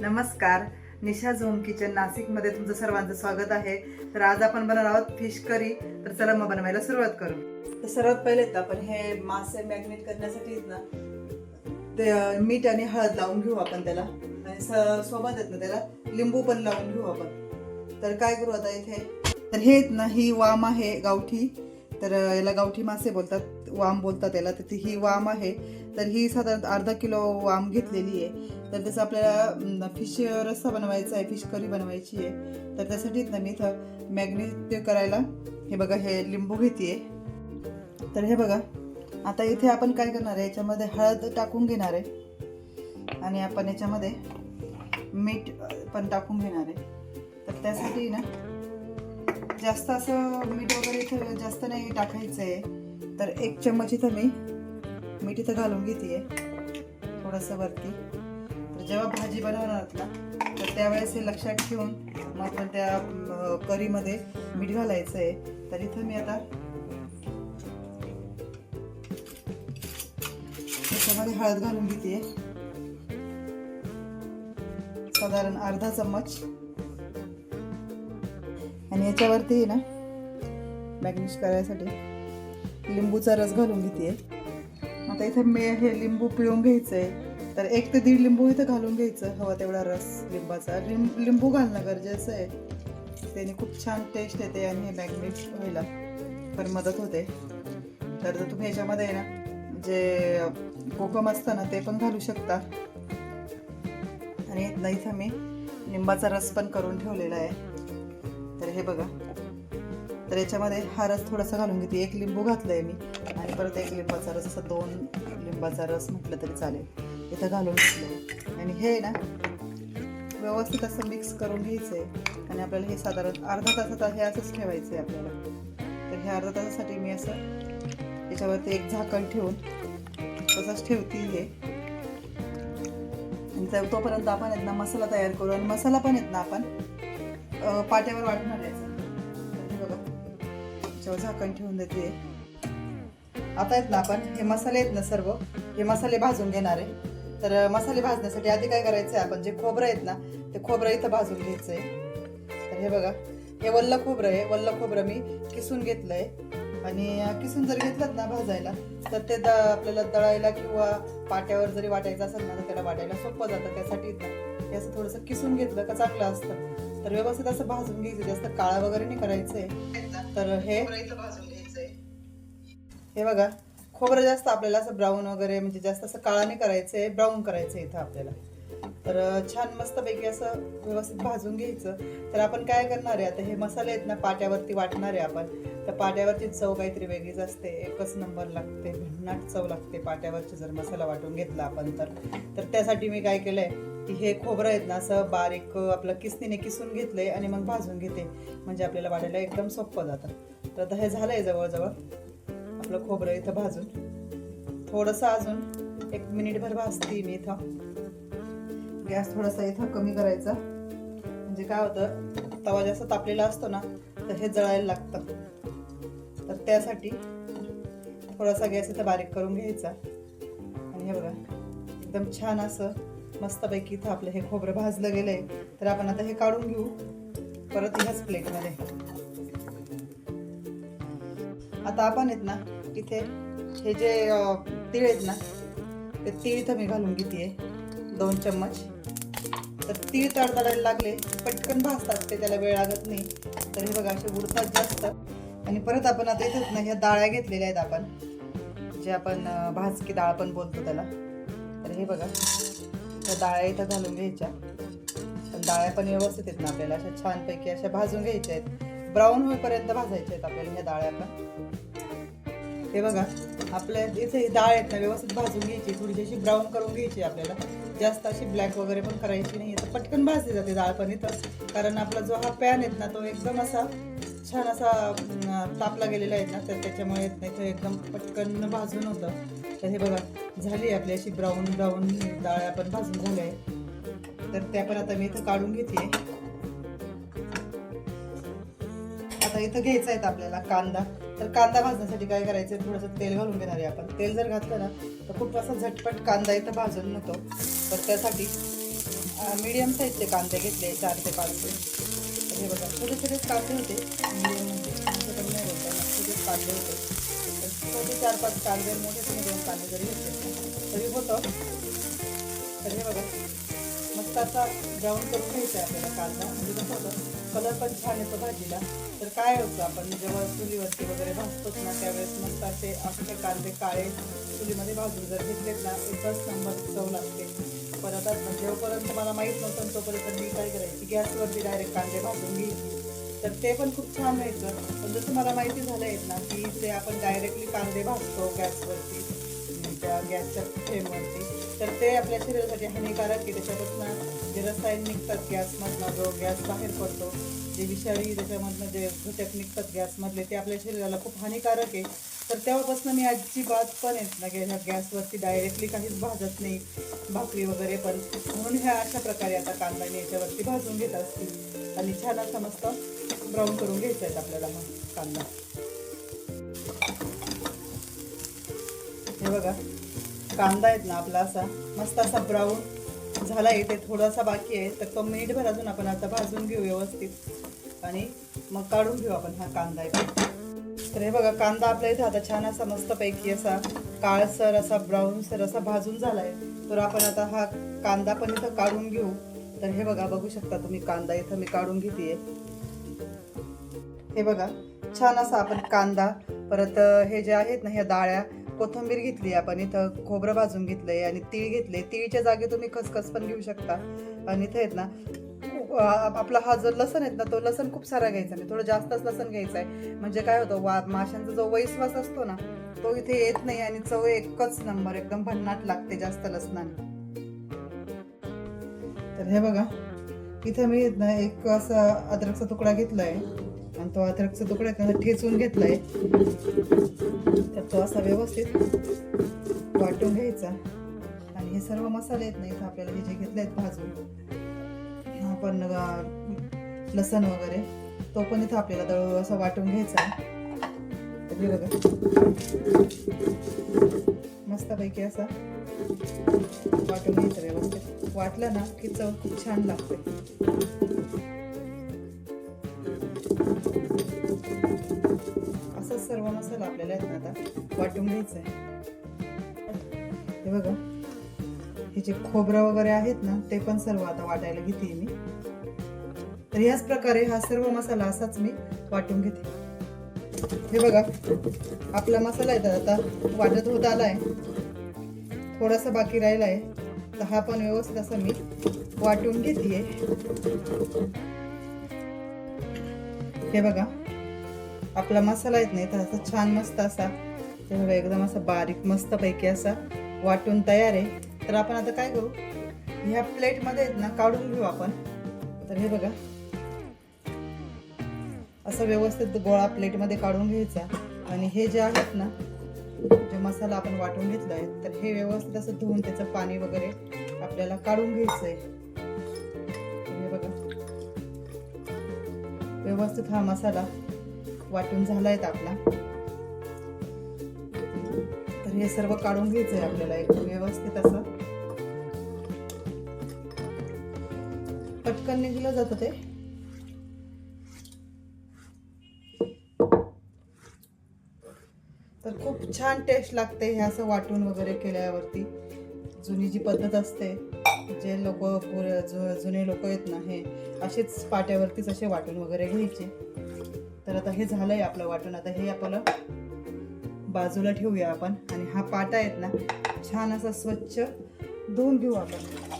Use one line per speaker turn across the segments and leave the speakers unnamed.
नमस्कार. निशा zone kitchen नाशिकमध्ये तुमचं सर्वांचं स्वागत आहे. तर आज आपण बनवणार आहोत फिश करी. तर चला मग बनवायला सुरुवात करू. तर सर्वात पहिले तर आपण हे मासे मॅग्नेट करण्यासाठी ना ते मीठ आणि हळद लावून घेऊ आपण त्याला. आणि स- सोबत आहेत ना त्याला लिंबू पण लावून घेऊ आपण. तर काय करू आता इथे? तर हे आहेत ना ही वाम आहे गावठी. तर याला गावठी मासे बोलतात. वाम बोलतात याला तर ती ही वाम आहे तर ही साधारण अर्धा किलो वाम घेतलेली आहे. तर त्याचा आपल्याला फिश रस्सा बनवायचा आहे फिश करी बनवायची आहे. तर त्यासाठी ना मी इथं मॅग्नेट करायला हे बघा हे लिंबू घेते तर हे बघा आता इथे आपण काय करणार आहे याच्यामध्ये हळद टाकून घेणार आहे. आणि आपण याच्यामध्ये मीठ पण टाकून घेणार आहे. तर त्यासाठी ना जास्त असं मीठ वगैरे इथं जास्त नाही टाकायचं आहे तर एक चम्मच इथं मी. मीठ इथं घालून घेते थोडंसं वरती. तर जेव्हा भाजी बनवणार ना तर त्यावेळेस हे लक्षात ठेवून मग आपण त्या करीमध्ये मीठ घालायचं आहे तर इथं मी आता त्याच्यामध्ये हळद घालून घेते साधारण अर्धा चम्मच. आणि याच्यावरती ना मॅगनिश करायसाठी लिंबूचा रस घालून घेते. आता इथे मी हे लिंबू पिळून घ्यायचं आहे तर एक ते दीड लिंबू इथं घालून घ्यायचं हवा तेवढा रस लिंबाचा. लिंब लिंबू घालणं गरजेचं आहे. त्याने खूप छान टेस्ट येते आणि हे मॅग्नेट व्हायला पण मदत होते. तर तुम्ही याच्यामध्ये ना जे कोकम असतं ना ते पण घालू शकता. आणि इथं मी लिंबाचा रस पण करून ठेवलेला आहे. तर हे बघा. तर याच्यामध्ये हा रस थोडासा घालून घेते. एक लिंबू घातलंय मी. आणि परत एक लिंबाचा रस असं दोन लिंबाचा रस म्हटलं तरी चालेल. इथं घालून घेतलंय. आणि हे ना व्यवस्थित असं मिक्स करून घ्यायचं आहे आणि आपल्याला हे साधारण अर्धा तासात हे असंच ठेवायचं आहे आपल्याला. तर हे अर्धा तासासाठी मी असं याच्यावरती एक झाकण ठेवून तसंच ठेवते हे. आणि तोपर्यंत आपण आहेत ना मसाला तयार करू. आणि मसाला पण आहेत ना आपण पाट्यावर वाटणार आहे याच्यावर झाकण ठेवून देते. आता आहेत ना आपण हे मसाले आहेत ना सर्व हे मसाले भाजून घेणार आहे. तर मसाले भाजण्यासाठी आधी काय करायचं आहे आपण जे खोबरं आहेत ना ते खोबरं इथं भाजून घ्यायचं आहे तर हे बघा हे वल्ल खोबरं आहे. वल्ल खोबरं मी किसून घेतलंय. आणि किसून जर घेतलं ना भाजायला तर ते द आपल्याला दळायला किंवा पाट्यावर जरी वाटायचं असेल ना तर त्याला वाटायला सोपं जातं. त्यासाठी हे असं थोडंसं किसून घेतलं का चांगलं असतं. तर व्यवस्थित असं भाजून घ्यायचं जास्त काळा वगैरे नाही करायचंय. तर हे हे बघा खोबरं जास्त आपल्याला असं ब्राऊन वगैरे म्हणजे जास्त असं काळा नाही करायचंय ब्राऊन करायचं इथं आपल्याला. तर छान मस्तपैकी असं व्यवस्थित भाजून घ्यायचं. तर आपण काय करणार आहे आता हे मसाले आहेत ना पाट्यावरती वाटणार आहे आपण. तर पाट्यावरची चव काहीतरी वेगळीच असते एकच नंबर लागते भन्नाट चव लागते पाट्यावरची जर मसाला वाटून घेतला आपण तर. तर त्यासाठी मी काय केलंय की हे खोबरं आहेत ना असं बारीक आपलं किसनीने किसून घेतलंय आणि मग भाजून घेते. म्हणजे आपल्याला वाटायला एकदम सोपं जातं. तर आता हे झालंय जवळजवळ. आपलं खोबरं इथं भाजून. थोडंसं अजून एक मिनिटभर भाजते मी इथं. गॅस थोडासा इथं कमी करायचा. म्हणजे काय होतं तवा जास्त तापलेला असतो ना तर हे जळायला लागतं. तर त्यासाठी थोडासा गॅस इथं बारीक करून घ्यायचा. आणि हे बघा एकदम छान असं मस्तपैकी इथं आपलं हे खोबरं भाजलं गेलंय. तर आपण आता हे काढून घेऊ. परत ह्याच प्लेटमध्ये. आता आपण आहेत ना इथे हे जे तीळ आहेत ना ते तीळ इथं मी घालून घेते दोन चम्मच. तर तीळ तडतडायला लागले पटकन भाजतात ते त्याला वेळ लागत नाही. तर हे बघा असे उडतात जास्त. आणि परत आपण आता इथेच ना ह्या डाळ्या घेतलेल्या आहेत आपण. जे आपण भाजकी डाळ पण बोलतो त्याला. तर हे बघा. त्या डाळ्या इथं घालून घ्यायच्या. पण डाळ्या पण व्यवस्थित आहेत ना आपल्याला अशा छानपैकी अशा भाजून घ्यायच्या आहेत. ब्राऊन होईपर्यंत भाजायच्या आहेत आपल्याला ह्या डाळ्या पण. हे बघा आपल्या इथे ही डाळ आहेत ना व्यवस्थित भाजून घ्यायची. थोडीशी अशी ब्राऊन करून घ्यायची आपल्याला. जास्त अशी ब्लॅक वगैरे पण करायची नाही तर पटकन भाजली जाते डाळ पण इथं. कारण आपला जो हा पॅन आहेत ना तो एकदम असा छान असा तापला गेलेला आहे ना तर त्याच्यामुळे नाही एकदम पटकन भाजून होतं. तर हे बघा झाली आहे आपली अशी ब्राऊन ब्राऊन डाळ आपण भाजून झाल्या आहे. तर त्या पण आता मी इथं काढून घेते. आता इथं घ्यायचा आहे आपल्याला कांदा. तर कांदा भाजण्यासाठी काय करायचं? थोडंसं तेल घालून घेणार आहे आपण. तेल जर घातलं ना तर खूप असा झटपट कांदा इथं भाजून नव्हतो तर त्यासाठी मीडियम साईजचे कांदे घेतले चार ते पाचशे हे बघा छोटे छोटे कांदे होते. कांदे होते. छोटे चार पाच कांदे मोठे तुम्ही दोन कांदे जरी घेतले. तरी होतं. तरी बघा. मस्त असा ब्राऊन करून घ्यायचा आहे आपल्याला कांदा. म्हणजे कसं होतं कलर पण छान येतो भाजीला. तर काय होतं आपण जेव्हा चुलीवरती वगैरे भाजतोच ना त्यावेळेस मस्त असे असे कांदे काळे चुलीमध्ये भाजून जर घेतलेत ना एकच नंबर चव लागते. परत आता जेव्हापर्यंत मला माहीत नव्हतं तोपर्यंत मी काय करायची? गॅसवरती डायरेक्ट कांदे भाजून घ्यायची. तर ते पण खूप छान व्हायचं पण जसं मला माहिती झालं आहेत ना की ते आपण डायरेक्टली कांदे भाजतो गॅसवरती त्या गॅसच्या फ्लेमवरती. तर ते आपल्या शरीरासाठी हानिकारक आहे. त्याच्यापासून जे रसायन निघतात गॅसमधला जो गॅस बाहेर पडतो जे विषारी त्याच्यामधनं जे घटक निघतात गॅसमधले ते आपल्या शरीराला खूप हानिकारक आहे. तर तेव्हापासून मी अजिबात पण येत ना ह्या गॅसवरती डायरेक्टली काहीच भाजत नाही भाकरी वगैरे पण. म्हणून ह्या अशा प्रकारे आता कांदा मी याच्यावरती भाजून घेत असतील आणि छान असं मस्त ब्राऊन करून घ्यायचा आहेत आपल्याला मग कांदा. हे बघा कांदा आहेत ना आपला असा मस्त असा ब्राऊन झाला आहे ते थोडासा बाकी आहे तर तो मिनिटभर अजून आपण आता भाजून घेऊ व्यवस्थित. आणि मग काढून घेऊ आपण हा कांदा आहे तर हे बघा कांदा आपल्या इथं आता छान असा मस्तपैकी असा काळसर असा ब्राऊनसर असा भाजून झाला आहे तर आपण आता हा कांदा पण इथं काढून घेऊ. तर हे बघा बघू शकता तुम्ही कांदा इथं मी काढून घेते हे बघा छान असा आपण कांदा परत हे जे आहेत ना ह्या डाळ्या कोथिंबीर घेतली आपण इथं खोबरं भाजून घेतलंय आणि तीळ घेतले तीळच्या जागी तुम्ही खसखस पण घेऊ शकता. आणि इथं आहेत ना आपला हा जो लसण आहेत ना तो लसण खूप सारा घ्यायचा नाही. थोडं जास्तच लसण घ्यायचा आहे म्हणजे काय होतं वा माशांचा जो वैश्वास असतो ना तो इथे येत नाही आणि चव एकच नंबर एकदम भन्नाट लागते जास्त लसणाने. तर हे बघा इथं मी ना एक असा अद्रकचा तुकडा घेतलाय. आणि तो अद्रकचा तुकडा आहे ठेचून घेतलाय. तर तो असा व्यवस्थित वाटून घ्यायचा. आणि हे सर्व मसाले आहेत नाही आपल्याला हे जे घेतले आहेत भाजून आपण लसण वगैरे तो पण इथं आपल्याला दळ असा वाटून घ्यायचा. तर बघा. मस्तपैकी असा वाटून घ्यायचं व्यवस्थित. वाटलं ना की चव खूप छान लागते. असंच सर्व मसाला आपल्याला आहेत ना आता. वाटून घ्यायचं आहे. हे बघा. हे जे खोबरं वगैरे आहेत ना ते पण सर्व आता वाटायला घेते मी. तर याच प्रकारे हा सर्व मसाला असाच मी वाटून घेते. हे बघा. आपला मसाला आहे तर आता वाटत होत आलाय. थोडासा बाकी राहिला आहे तर हा पण व्यवस्थित असं मी वाटून घेते हे बघा. आपला मसाला येत नाही तर असं छान मस्त असा ते बघा एकदम असा बारीक मस्त पैकी असा वाटून तयार आहे. तर आपण आता काय करू? ह्या प्लेटमध्ये आहेत ना काढून घेऊ आपण. तर हे बघा. असं व्यवस्थित गोळा प्लेटमध्ये काढून घ्यायचा. आणि हे जे आहेत ना जे मसाला आपण वाटून घेतला आहे तर हे व्यवस्थित असं धुवून त्याचं पाणी वगैरे आपल्याला काढून घ्यायचं आहे. हे बघा. व्यवस्थित हा मसाला वाटून झालाय आपला. तर हे सर्व काढून घ्यायचंय आपल्याला एक व्यवस्थित असं. पटकन निघलं जातं ते. तर खूप छान टेस्ट लागते हे असं वाटून वगैरे केल्यावरती. जुनी जी पद्धत असते जे लोक जुने लोक आहेत ना हे असेच पाट्यावरतीच असे वाटून वगैरे घ्यायचे. तर आता हे झालंय आपलं वाटून आता हे आपलं बाजूला ठेवूया आपण. आणि हा पाटा आहेत ना छान असा स्वच्छ धुवून घेऊ आपण.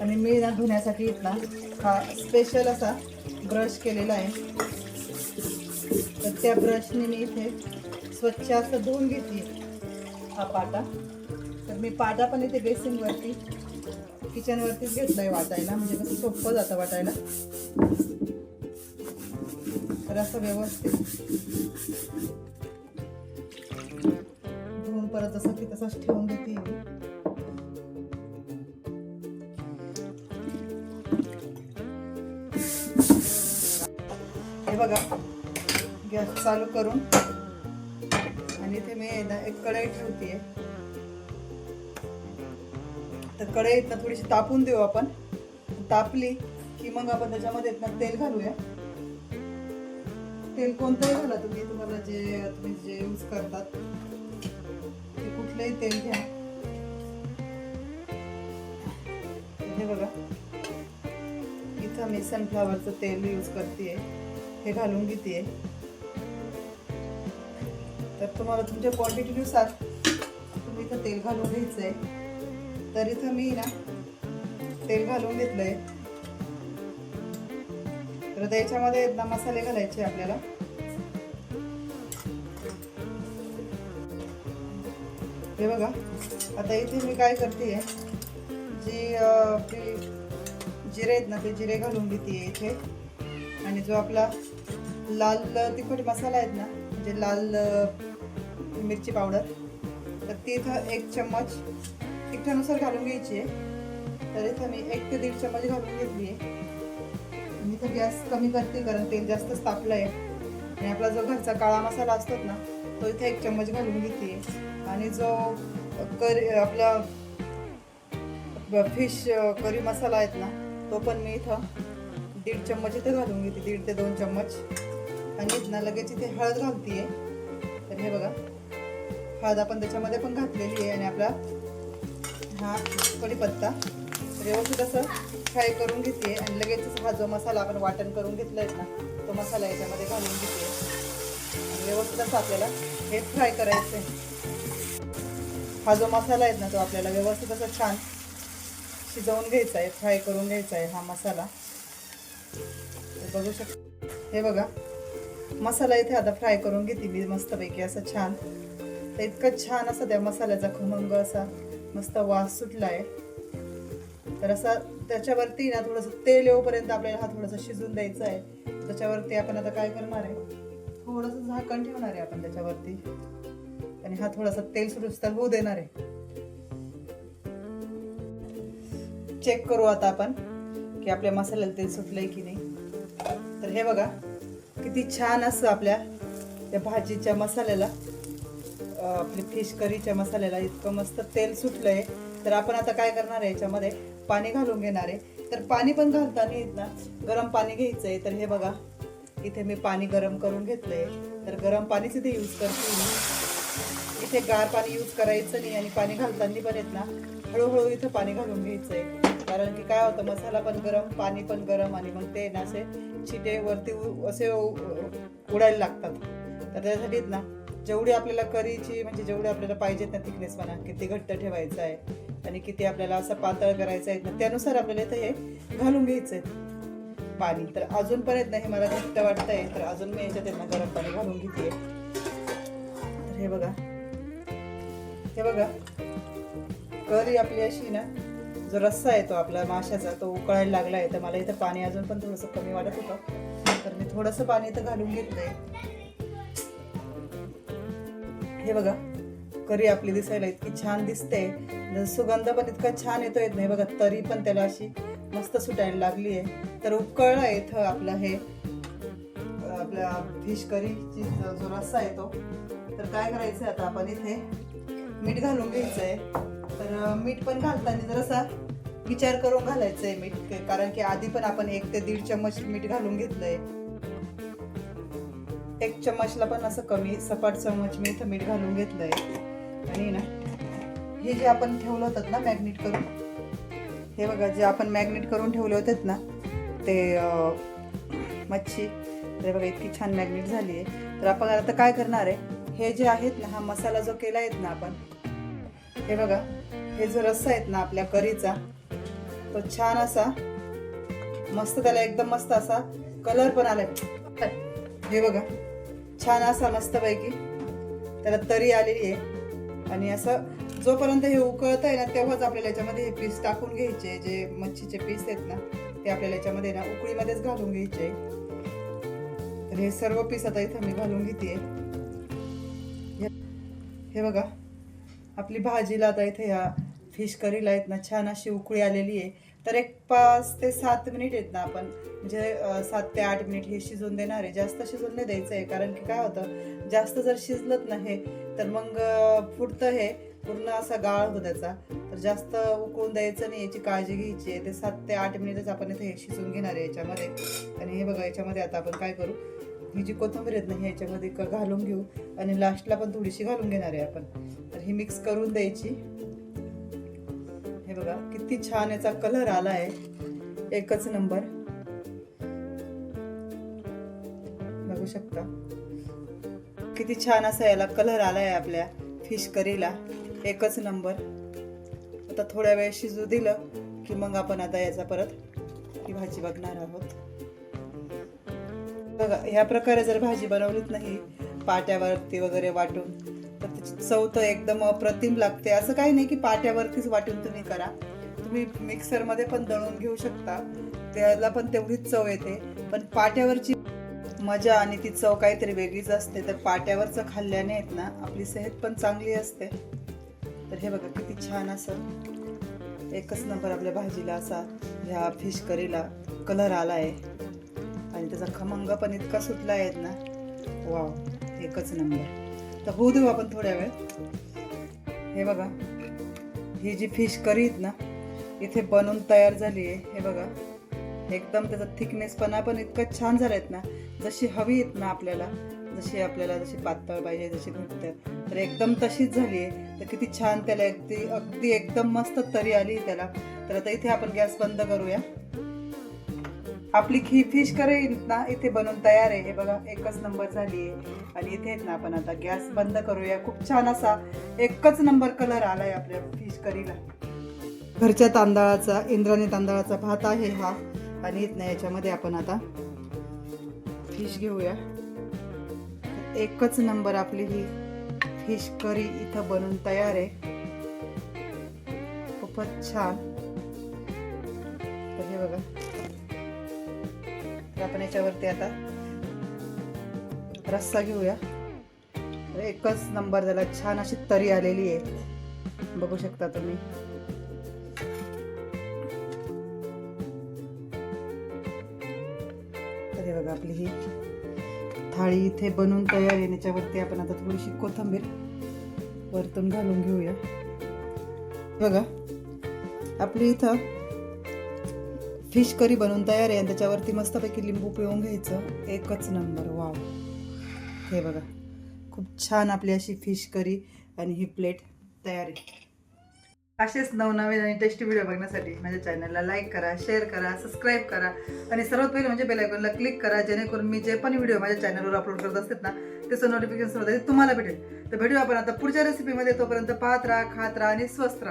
आणि मी ना धुण्यासाठी इथला हा स्पेशल असा ब्रश केलेला आहे. तर त्या ब्रशने मी इथे स्वच्छ असं धुवून घेते हा पाटा. मी पाटा पण इथे बेसिनवरती किचनवरतीच आहे वाटायला. म्हणजे कसं सोपं जातं वाटायला. तर असं व्यवस्थित. धुवून परत जसं की तसंच ठेवून देते हे बघा गॅस चालू करून. आणि इथे मी एक कढई ठेवते तर कढई ना थोडीशी तापून देऊ आपण. तापली की मग आपण त्याच्यामध्ये ना तेल घालूया. तेल कोणतंही घाला तुम्ही तुम्हाला जे तुम्ही जे यूज करतात. ते कुठलंही तेल घ्या. हे बघा. इथं मी सनफ्लावरचं तेल यूज करते हे घालून घेते तर तुम्हाला तुमच्या क्वांटिटीनुसार तुम्ही इथं तेल घालून घ्यायचं आहे तर इथं मी ना तेल घालून घेतलंय. तर त्याच्यामध्ये ना मसाले घालायचे आपल्याला. हे बघा आता इथे मी काय करते जी आपली जिरे आहेत ना ते जिरे घालून घेते इथे. आणि जो आपला लाल तिखट मसाला आहेत ना म्हणजे लाल मिरची पावडर तर ती इथं एक चम्मच तिखटानुसार घालून घ्यायची आहे. तर इथं मी एक ते दीड चम्मच घालून घेतली आहे. मी तर गॅस कमी करते कारण तेल जास्तच तापलं आहे आणि आपला जो घरचा काळा मसाला असतो ना तो इथे एक चम्मच घालून घेते. आणि जो करी आपला फिश करी मसाला आहेत ना तो पण मी इथं दीड चम्मच इथे घालून घेते दीड ते दोन चम्मच. आणि इथं लगेच इथे हळद घालते तर हे बघा हळद आपण त्याच्यामध्ये पण घातलेली आहे आणि आपला हा कढीपत्ता. व्यवस्थित असं फ्राय करून घेते आणि लगेच हा जो मसाला आपण वाटण करून घेतला आहे ना तो मसाला याच्यामध्ये घालून घेते. आणि व्यवस्थित असं आपल्याला हे फ्राय करायचं आहे हा जो मसाला आहे ना तो आपल्याला व्यवस्थित असं छान शिजवून घ्यायचा आहे फ्राय करून घ्यायचा आहे हा मसाला. बघू शकतो. हे बघा मसाला इथे आता फ्राय करून घेते मी मस्तपैकी असं छान. तर इतकं छान असं त्या मसाल्याचा खमंग असा मस्त वास सुटला आहे तर असं त्याच्यावरती ना थोडंसं तेल येऊपर्यंत आपल्याला हा थोडंसं शिजून द्यायचं आहे त्याच्यावरती आपण आता काय करणार आहे? थोडंसं झाकण ठेवणार आहे आपण त्याच्यावरती. आणि हा थोडासा तेल सुरुस्तर तर होऊ देणार आहे. चेक करू आता आपण की आपल्या मसाल्याला तेल सुटलंय की नाही. तर हे बघा किती छान असं आपल्या त्या भाजीच्या मसाल्याला आपली फिश करीच्या मसाल्याला इतकं मस्त तेल सुटलंय. तर आपण आता काय करणार आहे याच्यामध्ये? पाणी घालून घेणार आहे. तर पाणी पण घालताना येत ना गरम पाणी घ्यायचंय. तर हे बघा इथे मी पाणी गरम करून घेतलंय. तर गरम पाणीच इथे यूज करते इथे गार पाणी यूज करायचं नाही आणि पाणी घालताना पण येत ना हळूहळू इथं पाणी घालून घ्यायचंय. कारण की काय होतं मसाला पण गरम पाणी पण गरम आणि मग ते ना असे छिटे वरती असे उडायला लागतात. तर त्यासाठी ना जेवढी आपल्याला करीची म्हणजे जेवढे आपल्याला पाहिजेत ना थिकनेस म्हणा किती घट्ट ठेवायचं आहे आणि किती आपल्याला असं पातळ करायचं आहे ना त्यानुसार आपल्याला इथं हे घालून घ्यायचं आहे पाणी. तर अजूनपर्यंत पण हे मला घट्ट वाटतंय तर अजून मी याच्यात त्यांना गरम पाणी घालून घेते. तर हे बघा. हे बघा. करी आपली अशी ना जो रस्सा आहे तो आपला माशाचा तो उकळायला लागला आहे तर मला इथं पाणी अजून पण थोडंसं कमी वाटत होतं. तर मी थोडंसं पाणी इथं घालून घेतलंय. हे बघा करी आपली दिसायला इतकी छान दिसते. सुगंध पण इतका छान येतो येत नाही बघा तरी पण त्याला अशी मस्त सुटायला लागली आहे. तर उकळलं इथं आपलं हे आपल्या फिश करीची जो रस्सा येतो तर काय करायचं आता आपण इथे? मीठ घालून घ्यायचं आहे तर मीठ पण घालताना जरासा विचार करून घालायचं आहे मीठ कारण की आधी पण आपण एक ते दीड चम्मच मीठ घालून घेतलंय. एक चम्मचला पण असं कमी सपाट चम्मच मी इथं मीठ घालून घेतलंय. आणि ना हे जे आपण ठेवलं होतं ना मॅग्नेट करून हे बघा जे आपण मॅग्नेट करून ठेवले होते ना ते मच्छी तर बघा इतकी छान मॅग्नेट झाली आहे. तर आपण आता काय करणार आहे? हे जे आहेत ना हा मसाला जो केला आहेत ना आपण हे बघा हे जो रस्सा आहेत ना आपल्या करीचा तो छान असा मस्त त्याला एकदम मस्त असा कलर पण आलाय. हे बघा छान असा मस्तपैकी त्याला तरी आलेली आहे. आणि असं जोपर्यंत हे उकळत आहे ना तेव्हाच आपल्याला याच्यामध्ये हे पीस टाकून घ्यायचे जे मच्छीचे पीस आहेत ना ते आपल्याला याच्यामध्ये ना उकळीमध्येच घालून घ्यायचे तर हे सर्व पीस आता इथं मी घालून घेते हे बघा आपली भाजीला आता इथे ह्या फिश करीला आहेत ना छान अशी उकळी आलेली आहे. तर एक पाच ते सात मिनिट आहेत ना आपण म्हणजे सात ते आठ मिनिट हे शिजून देणार आहे. जास्त शिजून नाही द्यायचं आहे कारण की काय होतं जास्त जर शिजलत ना हे तर मग फुटतं हे पूर्ण असा गाळ होतो त्याचा. तर जास्त उकळून द्यायचं नाही याची काळजी घ्यायची आहे. ते सात ते आठ मिनिटच आपण इथे हे शिजून घेणार आहे याच्यामध्ये. आणि हे बघा याच्यामध्ये आता आपण काय करू ही जी कोथिंबीर आहेत ना ही याच्यामध्ये क- घालून घेऊ. आणि लास्टला पण थोडीशी घालून घेणार आहे आपण. तर ही मिक्स करून द्यायची. हे बघा किती छान याचा कलर आला आहे एकच नंबर बघू शकता. किती छान असा याला कलर आलाय आपल्या फिश करीला एकच नंबर आता थोड्या वेळ शिजू दिलं की मग आपण आता याचा परत ही भाजी बघणार आहोत. बघा ह्या प्रकारे जर भाजी बनवलीच नाही पाट्यावरती वगैरे वाटून तर त्याची चव तर एकदम अप्रतिम लागते. असं काही नाही की पाट्यावरतीच वाटून तुम्ही करा. तुम्ही मिक्सरमध्ये पण दळून घेऊ शकता. त्याला पण तेवढीच चव येते. पण पाट्यावरची मजा आणि ती चव काहीतरी वेगळीच असते. तर पाट्यावरचं खाल्ल्याने आहेत ना आपली सेहत पण चांगली असते. तर हे बघा किती छान असं एकच नंबर आपल्या भाजीला असा ह्या फिश करीला कलर आला आहे आणि त्याचा खमंग पण इतका सुटला आहे ना. वाव एकच नंबर. तर होऊ देऊ आपण थोड्या वेळ. हे बघा ही जी फिश करी आहेत ना इथे बनवून तयार झाली आहे. हे बघा एकदम त्याचा थिकनेसपणा पण इतकं छान झाला आहेत ना. जशी हवी आहेत ना आपल्याला जशी आपल्याला जशी पातळ पाहिजे जशी घट्ट तर एकदम तशीच झाली आहे. तर किती छान त्याला अगदी अगदी एकदम मस्त तरी आली त्याला. तर आता इथे आपण गॅस बंद करूया. आपली खी फिश करी ना इथे बनवून तयार आहे. हे बघा एकच नंबर झाली आहे. आणि इथे ना आपण आता गॅस बंद करूया. खूप छान असा एकच नंबर कलर आलाय आपल्या फिश करीला. घरच्या तांदळाचा इंद्राणी तांदळाचा भात आहे हा. आणि इथनं याच्यामध्ये आपण आता फिश घेऊया. एकच नंबर आपली ही फिश करी इथं बनून तयार आहे. खूपच छान. आपण याच्यावरती आता रस्सा घेऊया. एकच नंबर झाला. छान अशी तरी आलेली आहे. बघू शकता तुम्ही. तरी बघा आपली ही थाळी इथे बनवून तयार आहे. याच्यावरती आपण आता थोडीशी कोथंबीर वरतून घालून घेऊया. बघा आपली इथं फिश करी बनवून तयार आहे आणि त्याच्यावरती मस्तपैकी लिंबू पिळून घ्यायचं. एकच नंबर वाव. हे बघा खूप छान आपली अशी फिश करी आणि ही प्लेट तयार आहे. असेच नवनवीन आणि टेस्टी व्हिडिओ बघण्यासाठी माझ्या चॅनलला लाईक करा शेअर करा सबस्क्राईब करा आणि सर्वात पहिले म्हणजे बेलायकॉनला क्लिक करा जेणेकरून मी जे पण व्हिडिओ माझ्या चॅनलवर अपलोड करत असतात ना त्याचं नोटिफिकेशन तुम्हाला भेटेल. तर व्हिडिओ आपण आता पुढच्या रेसिपीमध्ये तोपर्यंत पाहत राहा खात राहा आणि स्वस्त राहा.